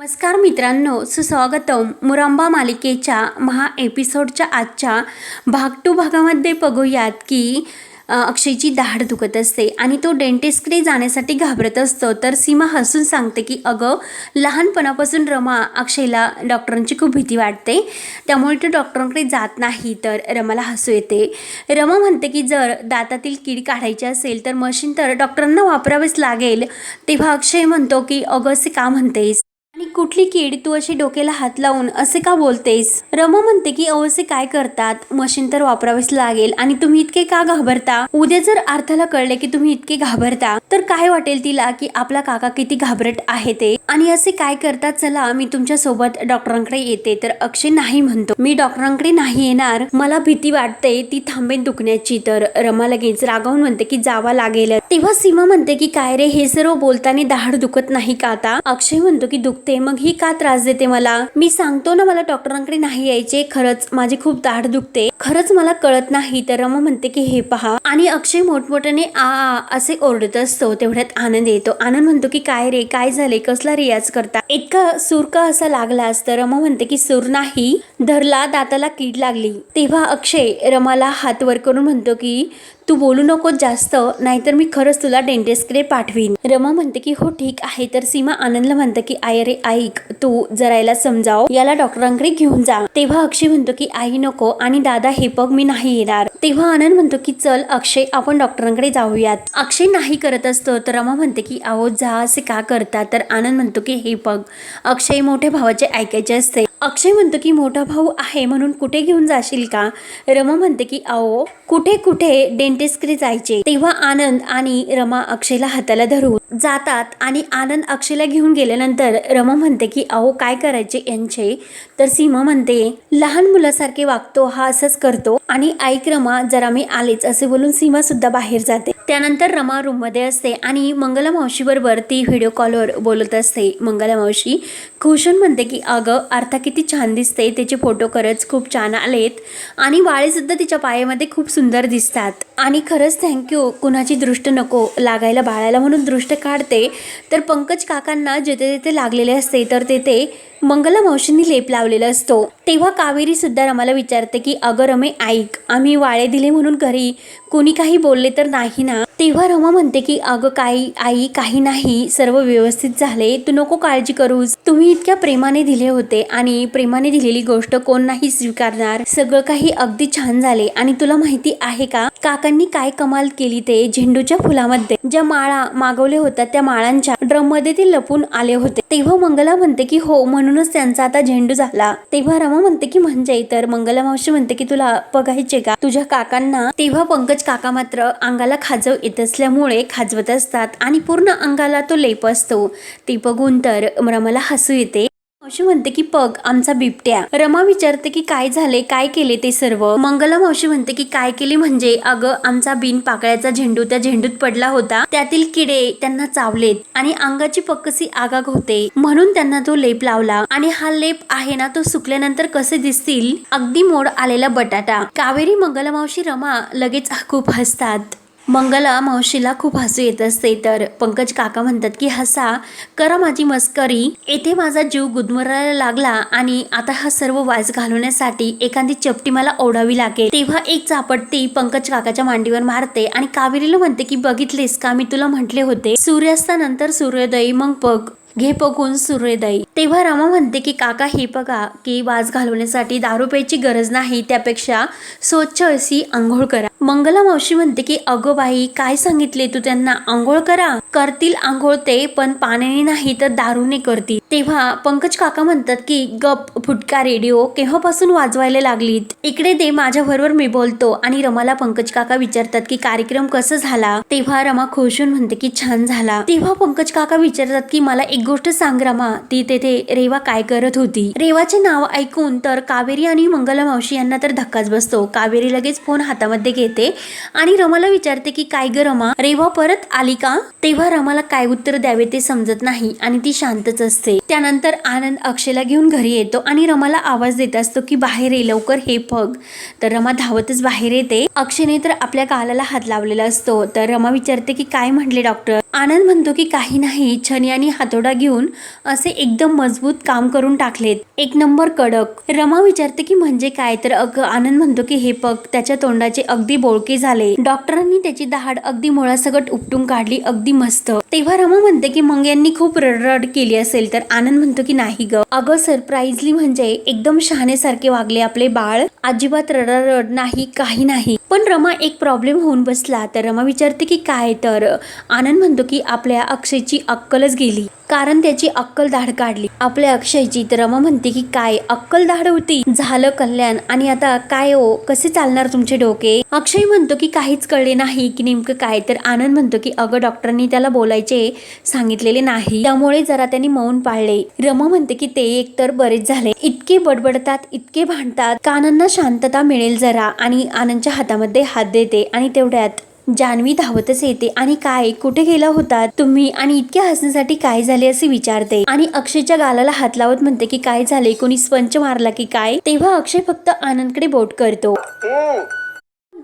नमस्कार मित्रांनो सुस्वागतम मुरांबा मालिकेच्या महा एपिसोडच्या आजच्या भाग टू भागामध्ये बघूयात की अक्षयची दाढ दुखत असते आणि तो डेंटिस्टकडे जाण्यासाठी घाबरत असतो. तर सीमा हसून सांगते की अगं लहानपणापासून रमा अक्षयला डॉक्टरांची खूप भीती वाटते. त्यामुळे तो डॉक्टरांकडे जात नाही तर रमाला हसू येते. रमा म्हणते की जर दातातील कीड काढायची असेल तर मशीन तर डॉक्टरांना वापरावेच लागेल. तेव्हा अक्षय म्हणतो की अगं असे का म्हणतेस. आणि कुठली कीड तू अशी डोक्याला हात लावून असे का बोलतेस? रमा म्हणते की अहो असे काय करतात? मशीन तर वापरावेच लागेल आणि तुम्ही इतके का घाबरता? उद्या जर अर्थाला कळले की तुम्ही इतके घाबरता तर काय वाटेल तिला की आपला काका किती घाबरट आहे ते? आणि असे काय करतात? चला मी तुमच्यासोबत डॉक्टरांकडे येते. तर अक्षय नाही म्हणतो. मी डॉक्टरांकडे नाही येणार. मला भीती वाटते. ती थांबेन दुखण्याची. तर रमा लगेच रागावून म्हणते की जावा लागेल. तेव्हा सीमा म्हणते की काय रे हे सर्व बोलताना दहाड दुखत नाही का आता? अक्षय म्हणतो की दुखते मग ही का त्रास देते मला? मी सांगतो ना मला डॉक्टरांकडे नाही यायचे. खरंच माझी खूप दाढ दुखते. खरंच मला कळत नाही. तर रमा म्हणते की हे पहा. आणि अक्षय मोठमोठ्याने आ आ असे ओरडत असतो. तेवढ्यात आनंद येतो. आनंद म्हणतो की काय रे? काय झाले? कसला रियाज करता? इतका सूर का असा लागलास तर रमा म्हणते की सूर नाही धरला दाताला कीड लागली. तेव्हा अक्षय रमाला हात वर करून म्हणतो की तू बोलू नको जास्त नाहीतर मी खरंच तुला डेंटिस्टकडे पाठवीन. रमा म्हणते की हो ठीक आहे. तर सीमा आनंदला म्हणतं की आई अरे ऐक तू जरायला समजाव. याला डॉक्टरांकडे घेऊन जा. तेव्हा अक्षय म्हणतो की आई नको. आणि दादा हे बघ मी नाही येणार. तेव्हा आनंद म्हणतो की चल अक्षय आपण डॉक्टरांकडे जाऊयात. अक्षय नाही करत असतो तर रमा म्हणते की आहो जा असे का करता? तर आनंद म्हणतो की हे बघ. अक्षय मोठ्या भावाचे ऐकायचे असते. अक्षय म्हणतो की मोठा भाऊ आहे म्हणून कुठे घेऊन जाशील का? रमा म्हणते की आओ कुठे कुठे डेंटिस्टकडे जायचे. तेव्हा आनंद आणि रमा अक्षयला हाताला धरून जातात आणि आनंद अक्षयला घेऊन गेल्यानंतर रमा म्हणते की अहो काय करायचे यांचे? तर सीमा म्हणते लहान मुलासारखे वागतो हा असंच करतो. आणि ऐक रमा जरा मी आलेच असे बोलून सीमा सुद्धा बाहेर जाते. त्यानंतर रमा रूममध्ये असते आणि मंगला मावशी बरोबर ती व्हिडिओ कॉलवर बोलत असते. मंगला मावशी खुशून म्हणते की अगं अर्थात किती छान दिसते त्याचे फोटो खरंच खूप छान आलेत. आणि वाळे सुद्धा तिच्या पायामध्ये खूप सुंदर दिसतात. आणि खरंच थँक्यू कुणाची दृष्ट नको लागायला बाळायला म्हणून दृष्ट काढते. तर पंकज काकांना जेथे तेथे लागलेले असते तर तेथे मंगला मावशींनी लेप लावलेला असतो. तेव्हा कावेरी सुद्धा रमाला विचारते की अगं रमे ऐक आम्ही वाळे दिले म्हणून घरी कोणी काही बोलले तर नाही ना? तेव्हा रमा म्हणते की अगं काही आई काही नाही सर्व व्यवस्थित झाले तू नको काळजी करूस. तुम्ही इतक्या प्रेमाने दिले होते आणि प्रेमाने दिलेली गोष्ट कोण नाही स्वीकारणार. सगळं काही अगदी छान झाले. आणि तुला माहिती आहे का काकांनी काय कमाल केली ते झेंडूच्या फुलामध्ये. ज्या माळा मागवल्या होत्या त्या माळांच्या ड्रममध्ये ते लपून आले होते. तेव्हा मंगला म्हणते की हो म्हणूनच त्यांचा आता झेंडू झाला. तेव्हा रमा म्हणते की म्हणजे? तर मंगला मावशी म्हणते की तुला बघायचे का? तुझ्या काकांना तेव्हा पंकज काका मात्र अंगाला खाजव येत असल्यामुळे खाजवत असतात आणि पूर्ण अंगाला तो लेप असतो. ते बघून तर रमाला हसू येते. मावशी म्हणते की पग आमचा बिबट्या. रमा विचारते की काय झाले? काय केले ते सर्व? मंगला मावशी म्हणते की काय केले म्हणजे? अगं आमचा बिन पाकळ्याचा झेंडू त्या झेंडूत पडला होता. त्यातील किडे त्यांना चावलेत आणि अंगाची पक्कसी आगाग होते. म्हणून त्यांना तो लेप लावला. आणि हा लेप आहे ना तो सुकल्यानंतर कसे दिसतील? अगदी मोड आलेला बटाटा. कावेरी मंगला मावशी रमा लगेच खूप हसतात. मंगला मावशीला खूप हसू येत असते. तर पंकज काका म्हणतात की हसा करा माझी मस्करी. येथे माझा जीव गुदमरायला लागला आणि आता हा सर्व वाज घालवण्यासाठी एखादी चपटी मला ओढावी लागेल. तेव्हा एक चापटती पंकज काकाच्या मांडीवर मारते आणि कावेरीला म्हणते की बघितलेस का? मी तुला म्हटले होते सूर्यास्तानंतर सूर्योदय मग बघ. घे बघून सूर्योदय. तेव्हा रमा म्हणते की काका हे बघा की वाज घालवण्यासाठी दारू प्यायची गरज नाही त्यापेक्षा स्वच्छ अशी आंघोळ करा. मंगला मावशी म्हणते की अगो बाई काय सांगितले तू त्यांना? आंघोळ करा. करतील आंघोळ ते पण पाण्याने नाही तर दारूने करतील. तेव्हा पंकज काका म्हणतात की गप फुटका रेडिओ केव्हापासून वाजवायला लागलीत? इकडे दे माझ्या बरोबर मी बोलतो. आणि रमाला पंकज काका विचारतात की कार्यक्रम कसा झाला? तेव्हा रमा खुशून म्हणते की छान झाला. तेव्हा पंकज काका विचारतात की मला एक गोष्ट सांग रमा. ती तेथे रेवा काय करत होती? रेवाचे नाव ऐकून तर कावेरी आणि मंगला मावशी यांना तर धक्काच बसतो. कावेरी लगेच फोन हातामध्ये घेते आणि रमाला विचारते की काय ग रमा रेवा परत आली का? तेव्हा रमाला काय उत्तर द्यावे ते समजत नाही आणि ती शांतच असते. त्यानंतर आनंद अक्षयला घेऊन घरी येतो आणि रमाला आवाज देत असतो की बाहेर ये लवकर हे फग तर रमा धावतच बाहेर येते. अक्षयने तर आपल्या गालाला हात लावलेला असतो. तर रमा विचारते की काय म्हटले डॉक्टर? आनंद म्हणतो की काही नाही छनी आणि हातोडा घेऊन असे एकदम मजबूत काम करून टाकलेत. एक नंबर कडक. रमा विचारते की म्हणजे काय? तर अगं आनंद म्हणतो की हे पग त्याच्या तोंडाचे अगदी बोळके झाले. डॉक्टरांनी त्याची दहाड अगदी मुळासकट उपटून काढली अगदी मस्त. तेव्हा रमा म्हणते की मग यांनी खूप रडरड केली असेल. तर आनंद म्हणतो की नाही ग. अगं सरप्राईजली म्हणजे एकदम शहाण्यासारखे वागले आपले बाळ. अजिबात रडरड नाही काही नाही. पण रमा एक प्रॉब्लेम होऊन बसला. तर रमा विचारते की काय तर? आनंद म्हणतो की आपल्या अक्षयची अक्कलच गेली. कारण त्याची अक्कल दाढ काढली. आपल्या अक्षयची. तर रमा म्हणते की काय? अक्कल दाढ होती? झालं कल्याण. आणि आता काय हो? कसे चालणार तुमचे डोके? अक्षय म्हणतो की काहीच कळले नाही की नेमकं काय? तर आनंद म्हणतो की अगं डॉक्टरांनी त्याला बोलायचं सांगितलेले नाही. त्यामुळे जरा त्यांनी मौन पाळले. रमा म्हणते की ते एकतर बरेच झाले. इतके बडबडतात इतके भांडतात. कानांना शांतता मिळेल जरा आणि आनंदच्या हातामध्ये हात देते आणि तेवढ्यात जान्हवी धावतच येते. आणि काय? कुठे गेला होता तुम्ही? आणि इतक्या हसण्यासाठी काय झाले असे विचारते. आणि अक्षयच्या गालाला हात लावत म्हणते की काय झाले? कोणी स्पंच मारला की काय? तेव्हा अक्षय फक्त आनंदकडे बोट करतो.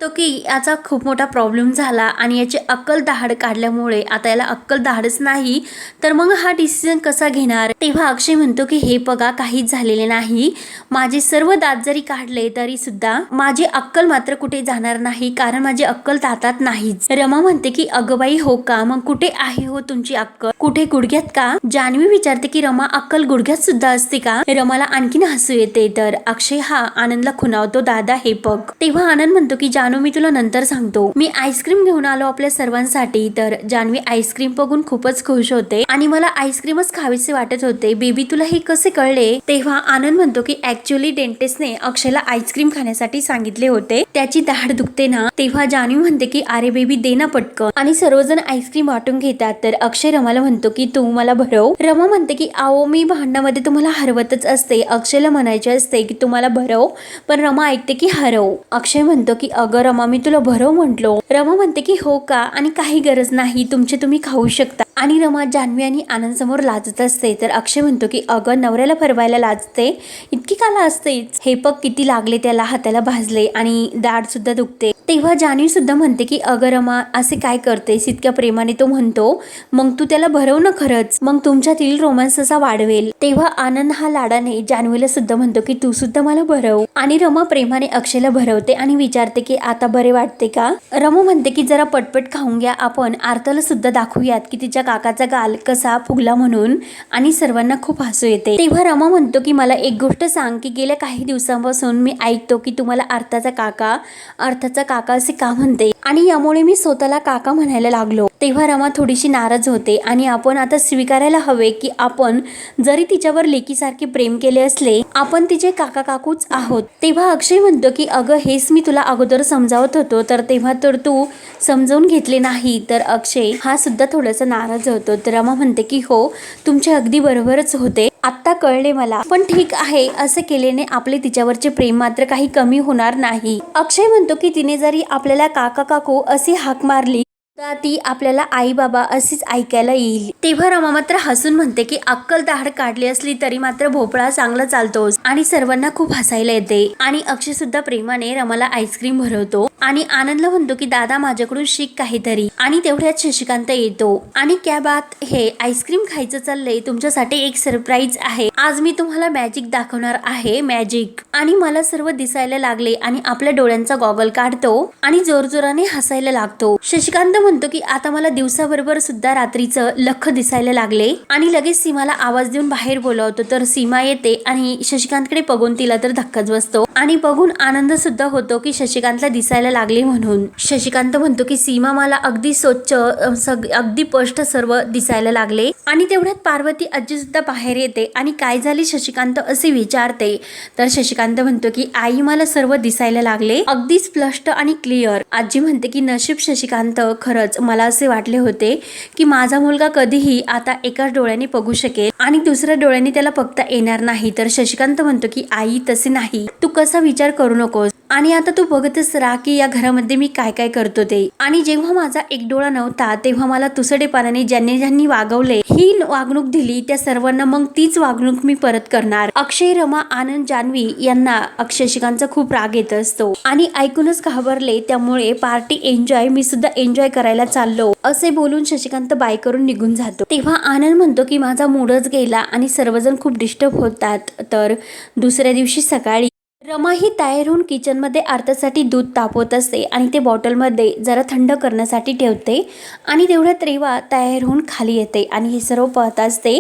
तो की याचा खूप मोठा प्रॉब्लेम झाला आणि याची अक्कल दहाड काढल्यामुळे आता याला अक्कल दहाडच नाही तर मग हा डिसिजन कसा घेणार? तेव्हा अक्षय म्हणतो की हे बघा काहीच झालेले नाही. माझे सर्व दात जरी काढले तरी सुद्धा माझी अक्कल मात्र कुठे जाणार नाही कारण माझी अक्कल दातात नाहीच. रमा म्हणते की अगबाई हो का? मग कुठे आहे हो तुमची अक्कल? कुठे गुडघ्यात का? जान्हवी विचारते की रमा अक्कल गुडघ्यात सुद्धा असते का? रमाला आणखीन हसू येते तर अक्षय हा आनंदला खुणावतो दादा हे बघ. तेव्हा आनंद म्हणतो की जानू मी तुला नंतर सांगतो. मी आईस्क्रीम घेऊन आलो आपल्या सर्वांसाठी तर जान्हवी आईस्क्रीम बघून खूपच खुश होते आणि मला आईस्क्रीमच खावीसे वाटत होते. बेबी तुला हे कसे कळले? तेव्हा आनंद म्हणतो की ऍक्च्युअली डेंटिस्टने अक्षयला आईस्क्रीम खाण्यासाठी सांगितले होते. त्याची दाढ दुखते ना? तेव्हा जान्हवी म्हणते की अरे बेबी दे ना पटकन. आणि सर्वजण आईस्क्रीम वाटून घेतात. तर अक्षय रमाला म्हणतो की तू मला भरव. रमा म्हणते की आओ मी भांडणामध्ये तुम्हाला हरवतच असते. अक्षयला म्हणायचे असते की तुम्हाला भरव. पण रमा ऐकते की हरव. अक्षय म्हणतो की अगं रमा मी तुला भरव म्हंटलो. रमा म्हणते की हो का? आणि काही गरज नाही. तुमचे तुम्ही खाऊ शकता. आणि रमा जान्हवी आणि आनंद समोर लाजत असते. तर अक्षय म्हणतो की अगं नवऱ्याला फरवायला लाजते? इतकी काला असतेच हे पग किती लागले त्याला हाताला भाजले आणि दाढ सुद्धा दुखते. तेव्हा जानवी सुद्धा म्हणते की अगं रमा असे काय करतेस? इतक्या प्रेमाने तो म्हणतो मग तू त्याला भरव ना खरंच. मग तुमच्यातील रोमॅन्स असा वाढवेल. तेव्हा आनंद हा लाडाने जान्हवीला सुद्धा म्हणतो की तू सुद्धा मला भरव. आणि रमा प्रेमाने अक्षयला भरवते आणि विचारते की आता बरे वाटते का? रमा म्हणते की जरा पटपट खाऊन घ्या आपण. आरताला सुद्धा दाखवूयात की तिच्या काकाचा गाल कसा फुगला म्हणून. आणि सर्वांना खूप हसू येते. तेव्हा रमा म्हणतो की मला एक गोष्ट सांग की गेल्या काही दिवसांपासून मी ऐकतो की तुम्हाला अर्थाचा काका अर्थाचा काका असे का म्हणते? आणि यामुळे मी स्वतःला काका म्हणायला लागलो. तेव्हा रमा थोडीशी नाराज होते आणि आपण आता स्वीकारायला हवे की आपण जरी तिच्यावर लेकीसारखे प्रेम केले असले आपण तिचे काका काकूच आहोत. तेव्हा अक्षय म्हणतो की अगं हेच मी तुला अगोदर समजावत होतो तर तेव्हा तर तू समजावून घेतले नाही. तर अक्षय हा सुद्धा थोडासा नाराज होतो. तर रमा म्हणते की हो तुमचे अगदी बरोबरच होते. आत्ता कळले मला. पण ठीक आहे असे केल्याने आपले तिच्यावरचे प्रेम मात्र काही कमी होणार नाही. अक्षय म्हणतो की तिने जरी आपल्याला काका काकू अशी हाक मारली तर ती आपल्याला आई बाबा अशीच ऐकायला येईल. तेव्हा रमा मात्र हसून म्हणते की अक्कल दाढ काढली असली तरी मात्र भोपळा चांगला चालतोच. आणि सर्वांना खूप हसायला येते. आणि अक्षय सुद्धा प्रेमाने रमाला आईस्क्रीम भरवतो. आणि आनंदला म्हणतो की दादा माझ्याकडून शिक काहीतरी. आणि तेवढ्यात शशिकांत येतो. आणि क्या बात हे आईस्क्रीम खायचं चाललंय तुमच्यासाठी एक सरप्राईज आहे. आज मी तुम्हाला मॅजिक दाखवणार आहे मॅजिक आणि मला सर्व दिसायला लागले आणि आपल्या डोळ्यांचा गॉगल काढतो आणि जोरजोराने हसायला लागतो. शशिकांत म्हणतो की आता मला दिवसाबरोबर सुद्धा रात्रीचं लख दिसायला लागले. आणि लगेच सीमाला आवाज देऊन बाहेर बोलावतो. तर सीमा येते आणि शशिकांतकडे बघून तिला तर धक्काच बसतो. आणि बघून आनंद सुद्धा होतो की शशिकांतला दिसायला लागली म्हणून. शशिकांत म्हणतो की सीमा मला अगदी स्वच्छ सग अगदी स्पष्ट सर्व दिसायला लागले. आणि तेवढ्यात पार्वती आजी सुद्धा बाहेर येते आणि काय झाले शशिकांत असे विचारते. तर शशिकांत म्हणतो की आई मला सर्व दिसायला लागले अगदी स्पष्ट आणि क्लिअर. आजी म्हणते की नशीब शशिकांत खरंच मला असे वाटले होते की माझा मुलगा कधीही आता एकाच डोळ्याने बघू शकेल आणि दुसऱ्या डोळ्याने त्याला बघता येणार नाही. तर शशिकांत म्हणतो की आई तसे नाही. तू कसा विचार करू नकोस. आणि आता तू बघतच राहा की या घरामध्ये मी काय काय करतो ते. आणि जेव्हा माझा एक डोळा नव्हता तेव्हा मला तुसडेपणाने ज्यांनी ज्यांनी वागवले ही वागणूक दिली त्या सर्वांना मग तीच वागणूक मी परत करणार. अक्षय रमा आनंद जान्हवी यांना अक्षयशिकांचा खूप राग येत असतो. आणि ऐकूनच घाबरले त्यामुळे पार्टी एन्जॉय मी सुद्धा एन्जॉय करायला चाललो. असे बोलून शशिकांत बाय करून निघून जातो. तेव्हा आनंद म्हणतो की माझा मूडच गेला आणि सर्वजण खूप डिस्टर्ब होतात. तर दुसऱ्या दिवशी सकाळी रमा ही तयार होऊन किचनमध्ये अर्थासाठी दूध तापवत असते आणि ते बॉटलमध्ये जरा थंड करण्यासाठी ठेवते आणि तेवढ्यात रेवा तयार होऊन खाली येते आणि हे सर्व पाहत असते.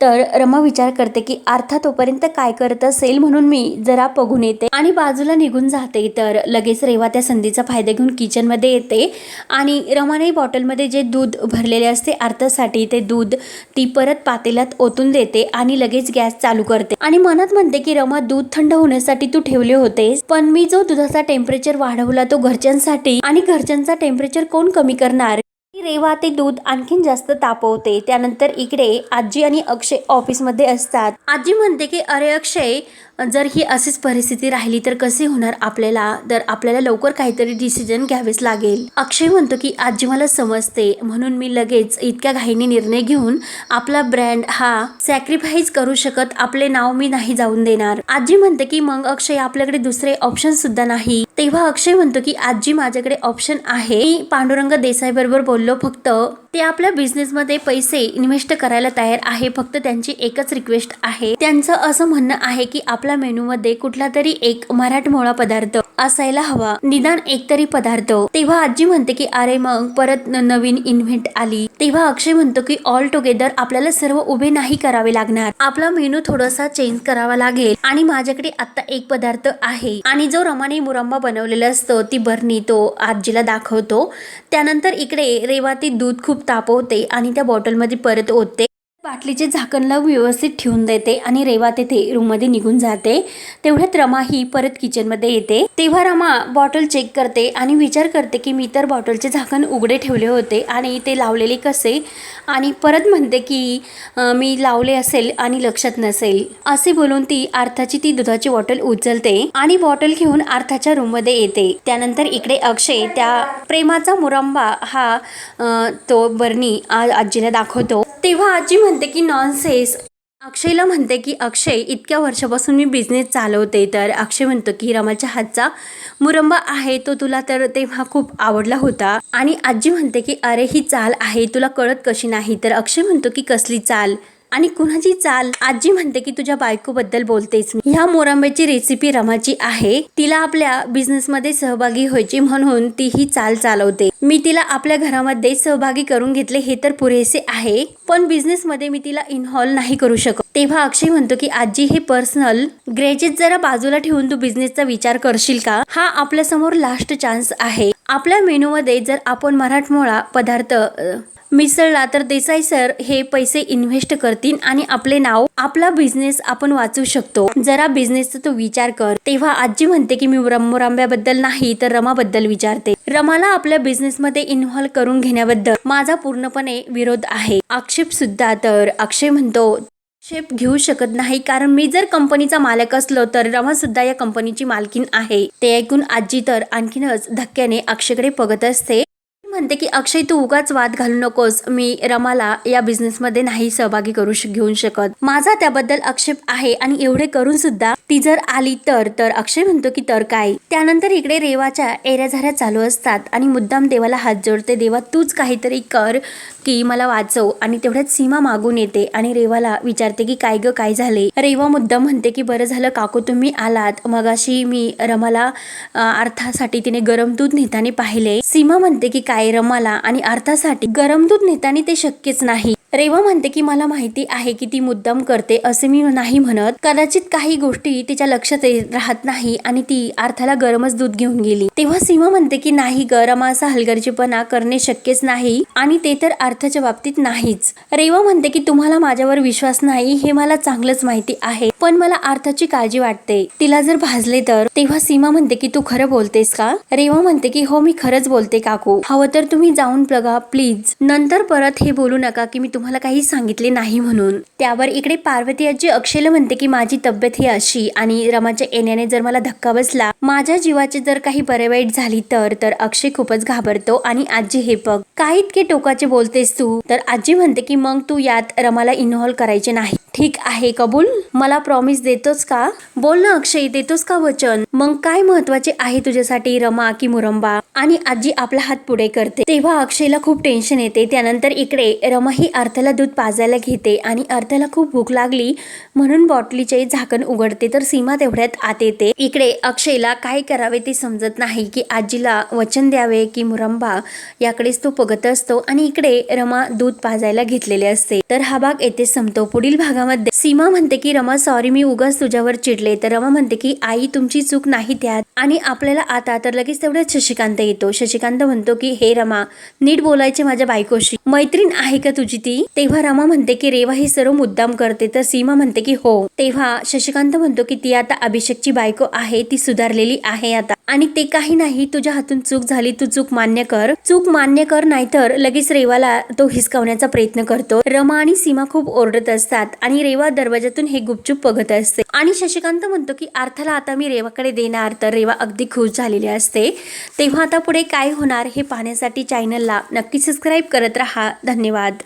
तर रमा विचार करते की आर्था तोपर्यंत काय करत असेल म्हणून मी जरा बघून येते आणि बाजूला निघून जाते. तर लगेच रेवा त्या संधीचा फायदा घेऊन किचनमध्ये येते आणि रमाने बॉटलमध्ये जे दूध भरलेले असते आर्थासाठी ते दूध ती परत पातेल्यात ओतून देते आणि लगेच गॅस चालू करते. आणि मनात म्हणते की रमा दूध थंड होण्यासाठी तू ठेवले होते. पण मी जो दुधाचा टेम्परेचर वाढवला तो घरच्यांसाठी आणि घरच्यांचा टेम्परेचर कोण कमी करणार? रेवा ते दूध आणखीन जास्त तापवते. त्यानंतर इकडे आजी आणि अक्षय ऑफिसमध्ये असतात. आजी म्हणते की अरे अक्षय जर ही अशीच परिस्थिती राहिली तर कसे होणार आपल्याला? तर आपल्याला लवकर काहीतरी डिसिजन घ्यावेच लागेल. अक्षय म्हणतो की आजी मला समजते म्हणून मी लगेच इतक्या घाईने निर्णय घेऊन आपला ब्रँड हा सॅक्रिफाईस करू शकत आपले नाव मी नाही जाऊन देणार. आजी म्हणते की मग अक्षय आपल्याकडे दुसरे ऑप्शन सुद्धा नाही. तेव्हा अक्षय म्हणतो की आजी माझ्याकडे ऑप्शन आहे. मी पांडुरंग देसाई बरोबर बोललो फक्त ते आपल्या बिझनेसमध्ये पैसे इन्व्हेस्ट करायला तयार आहे. फक्त त्यांची एकच रिक्वेस्ट आहे. त्यांचं असं म्हणणं आहे की आपल्या मेनू मध्ये कुठला तरी एक मराठमोळा पदार्थ असायला हवा. निदान एक तरी पदार्थ. तेव्हा आजी म्हणते की अरे मग परत नवीन इन्व्हेंट आली. तेव्हा अक्षय म्हणतो की ऑल टुगेदर आपल्याला सर्व उभे नाही करावे लागणार. आपला मेनू थोडासा चेंज करावा लागेल आणि माझ्याकडे आता एक पदार्थ आहे. आणि जो रमाने मुरंबा बनवलेला असतो ती बरणी तो आजीला दाखवतो. त्यानंतर इकडे रेवा ती दूध खूप तापवते आणि त्या बॉटलमध्ये परत ओतते. बाटलीचे झाकण लावून व्यवस्थित ठेवून देते आणि रेवा तेथे रूममध्ये निघून जाते. तेवढ्यात रमा ही परत किचनमध्ये येते. तेव्हा रमा बॉटल चेक करते आणि विचार करते की मी तर बॉटलचे झाकण उघडे ठेवले होते आणि ते लावलेले कसे? आणि परत म्हणते की मी लावले असेल आणि लक्षात नसेल. असे बोलून ती अर्थाची ती दुधाची बॉटल उचलते आणि बॉटल घेऊन अर्थाच्या रूममध्ये येते. त्यानंतर इकडे अक्षय त्या प्रेमाचा मुरंबा हा तो बर्नी आज आजीला दाखवतो. तेव्हा आजी म्हणते म्हणते की नॉनसेस अक्षयला म्हणते की अक्षय इतक्या वर्षापासून मी बिझनेस चालवते. तर अक्षय म्हणतो की रमाच्या हातचा मुरंबा आहे तो तुला तर तेव्हा खूप आवडला होता. आणि आजी म्हणते की अरे ही चाल आहे तुला कळत कशी नाही? तर अक्षय म्हणतो की कसली चाल? आणि कुणाची चाल? आजी म्हणते की तुझ्या बायकोबद्दल बोलतेच मी. ह्या मोरांब्याची रेसिपी रमाची आहे. तिला आपल्या बिझनेसमध्ये सहभागी व्हायची म्हणून ती ही चाल चालवते. मी तिला आपल्या घरामध्ये सहभागी करून घेतले हे तर पुरेसे आहे पण बिझनेसमध्ये मी तिला इन्व्हॉल्व नाही करू शकत. तेव्हा अक्षय म्हणतो की आजी हे पर्सनल ग्रेजेस जरा बाजूला ठेवून तू बिझनेसचा विचार करशील का? हा आपल्यासमोर लास्ट चान्स आहे. आपल्या मेनूमध्ये जर आपण मराठमोळा पदार्थ मिसळला तर देसाई सर हे पैसे इन्व्हेस्ट करतील आणि आपले नाव आपला बिझनेस आपण वाचू शकतो. जरा बिझनेसचा तो विचार कर. तेव्हा आजी म्हणते की मी रमोरांब्याबद्दल नाही तर रमाबद्दल विचारते. रमाला आपल्या बिझनेसमध्ये इन्व्हॉल्व करून घेण्याबद्दल माझा पूर्णपणे विरोध आहे. आक्षेप सुद्धा तर अक्षय म्हणतो शेप घेऊ शकत नाही. कारण मी जर कंपनीचा मालक असलो तर रमा सुद्धा या कंपनीची मालकीन आहे. ते ऐकून आजी तर आणखीनच धक्क्याने अक्षयकडे बघत असते. म्हणते की अक्षय तू उगाच वाद घालू नकोस. मी रमाला या बिझनेसमध्ये नाही सहभागी करू श- घेऊन शकत. माझा त्याबद्दल आक्षेप आहे आणि एवढे करून सुद्धा ती जर आली तर तर अक्षय म्हणतो की तर काय? त्यानंतर इकडे रेवाच्या एऱ्याझाऱ्या चालू असतात आणि मुद्दाम देवाला हात जोडते देवा तूच काहीतरी कर. की मला वाचव आणि तेवढ्यात सीमा मागून येते आणि रेवाला विचारते की काय ग काय झाले? रेवा मुद्दा म्हणते की बरं झालं काकू तुम्ही आलात. मगाशी मी रमाला अर्थासाठी तिने गरम दूध नेताना पाहिले. सीमा म्हणते की काय रमाला आणि अर्थासाठी गरम दूध नेताना ते शक्यच नाही. रेवा म्हणते की मला माहिती आहे की ती मुद्दाम करते असे मी नाही म्हणत. कदाचित काही गोष्टी तिच्या लक्षात येत राहत नाही आणि ती अर्थाला गरमच दूध घेऊन गेली. तेव्हा सीमा म्हणते की नाही गरम असा हलगर्जीपणा करणे शक्यच नाही आणि ते तर अर्थाच्या बाबतीत नाहीच. रेवा म्हणते की तुम्हाला माझ्यावर विश्वास नाही हे मला चांगलंच माहिती आहे. पण मला अर्थाची काळजी वाटते. तिला जर भाजले तर? तेव्हा सीमा म्हणते की तू खरं बोलतेस का? रेवा म्हणते की हो मी खरंच बोलते काकू. हवं तर तुम्ही जाऊन बघा प्लीज. नंतर परत हे बोलू नका की मी तुम्हाला काही सांगितले नाही म्हणून. त्यावर इकडे पार्वती आजी अक्षयला म्हणते की माझी तब्येत ही अशी आणि रमाच्या येण्याने जर मला धक्का बसला माझ्या जीवाची जर काही बरे वाईट झाली तर तर अक्षय खूपच घाबरतो आणि आजी हे बघ काय इतके टोकाचे बोलतेस तू? तर आजी म्हणते की मग तू यात रमाला इन्व्हॉल्व्ह करायचे नाही. ठीक आहे कबूल. मला प्रॉमिस देतोस का? बोल ना अक्षय देतोस का वचन? मग काय महत्त्वाचे आहे तुझ्यासाठी रमा की मुरंबा? आणि आजी आपला हात पुढे करते. तेव्हा अक्षयला खूप टेन्शन येते. त्यानंतर इकडे रमा ही अर्थाला दूध पाजायला घेते आणि अर्थाला खूप भूक लागली म्हणून बॉटलीचे झाकण उघडते तर सीमा तेवढ्यात आत येते. इकडे अक्षयला काय करावे ते समजत नाही की आजीला वचन द्यावे की मुरंबा? याकडेच तो बघत असतो आणि इकडे रमा दूध पाजायला घेतलेले असते. तर हा भाग येथे संपतो. पुढील भागामध्ये सीमा म्हणते की रमा सॉरी मी उगाच तुझ्यावर चिडले. तर रमा म्हणते की आई तुमची चूक नाही त्यात. आणि आपल्याला आता तर लगेच तेवढ्यात शशिकांत येतो. शशिकांत म्हणतो की हे रमा नीट बोलायचे माझ्या बायकोशी. मैत्रीण आहे का तुझी ती? तेव्हा रमा म्हणते की रेवा हे सर्व मुद्दाम करते. तर सीमा म्हणते की हो. तेव्हा शशिकांत म्हणतो की ती आता अभिषेकची बायको आहे. ती सुधारलेली आहे आता. आणि ते काही नाही. तुझ्या हातून चूक झाली तू चूक मान्य कर. चूक मान्य कर नाहीतर लगेच रेवाला तो हिसकावण्याचा प्रयत्न करतो. रमा आणि सीमा खूप ओरडत असतात. आणि रेवा दरवाजातून हे गुपचूप बघत असते. आणि शशिकांत म्हणतो की अर्थाला आता मी रेवाकडे देणार तर रेवा अगदी खुश झालेली असते. तेव्हा आता पुढे काय होणार हे पाहण्यासाठी चॅनलला नक्की सबस्क्राईब करत राहा. धन्यवाद.